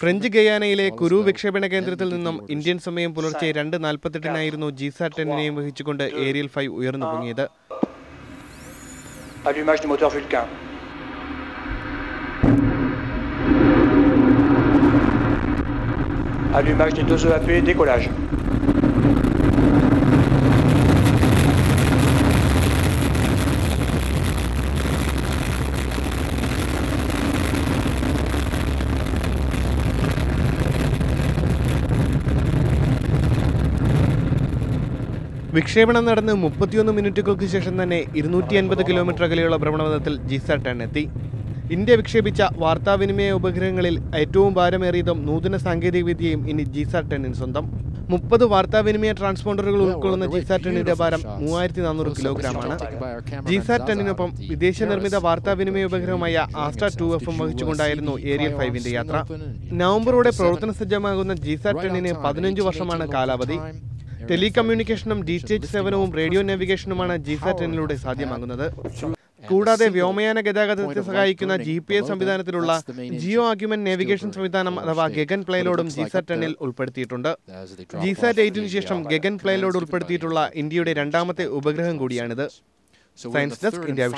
French ഗയാനയിലെ കുരു വിക്ഷേപണ കേന്ദ്രത്തിൽ നിന്നും ഇന്ത്യൻ സമയം പുലർച്ചെ രണ്ട് നാൽപ്പത്തെട്ടിനായിരുന്നു ജിസാ ടെന്നിനെയും വഹിച്ചുകൊണ്ട് ഏരിയൽ ഫൈവ് ഉയർന്നു പൊങ്ങിയത്. Allumage du moteur Vulcain. Allumage des deux EAP, décollage. വിക്ഷേപണം നടന്ന് മുപ്പത്തിയൊന്ന് മിനിറ്റുകൾക്ക് ശേഷം തന്നെ ഇരുന്നൂറ്റി അൻപത് കിലോമീറ്റർ അകലെയുള്ള ഭ്രമണപഥത്തിൽ ജിസാറ്റ് ടെൻ എത്തി. ഇന്ത്യ വിക്ഷേപിച്ച വാർത്താവിനിമയ ഉപഗ്രഹങ്ങളിൽ ഏറ്റവും ഭാരമേറിയതും നൂതന സാങ്കേതികവിദ്യയും ഇനി ജിസാറ്റ് ടെന്നിന് സ്വന്തം. മുപ്പത് വാർത്താവിനിമയ ട്രാൻസ്പോണ്ടറുകൾ ഉൾക്കൊള്ളുന്ന ജിസാറ്റ് ടെന്നിന്റെ ഭാരം മൂവായിരത്തി നാനൂറ് കിലോഗ്രാമാണ് ജിസാറ്റ് ടെന്നിനൊപ്പം വിദേശ നിർമ്മിത വാർത്താവിനിമയ ഉപഗ്രഹമായ ആസ്ട്ര ടു എഫും വഹിച്ചുകൊണ്ടായിരുന്നു ഏരിയൽ ഫൈവിന്റെ യാത്ര. നവംബറോടെ പ്രവർത്തന സജ്ജമാകുന്ന ജിസാറ്റ് ടെന്നിന് പതിനഞ്ച് വർഷമാണ് കാലാവധി. ടെലികമ്മ്യൂണിക്കേഷനും ഡി ടി എച്ച് സേവനവും റേഡിയോ നാവിഗേഷനുമാണ് ജിസാറ്റ് സാധ്യമാകുന്നത്. കൂടാതെ വ്യോമയാന ഗതാഗതത്തെ സഹായിക്കുന്ന ജി പി എസ് സംവിധാനത്തിലുള്ള ജിയോ ആക്യുമെന്റ് നാവിഗേഷൻ സംവിധാനം അഥവാ ഗഗൻ പ്ലേലോഡും ജിസാറ്റ് ടെണ്ണിൽ ഉൾപ്പെടുത്തിയിട്ടുണ്ട്. ജിസാറ്റ് എയ്റ്റിന് ശേഷം ഗഗൻ പ്ലേലോഡ് ഉൾപ്പെടുത്തിയിട്ടുള്ള ഇന്ത്യയുടെ രണ്ടാമത്തെ ഉപഗ്രഹം കൂടിയാണിത്. Science desk India in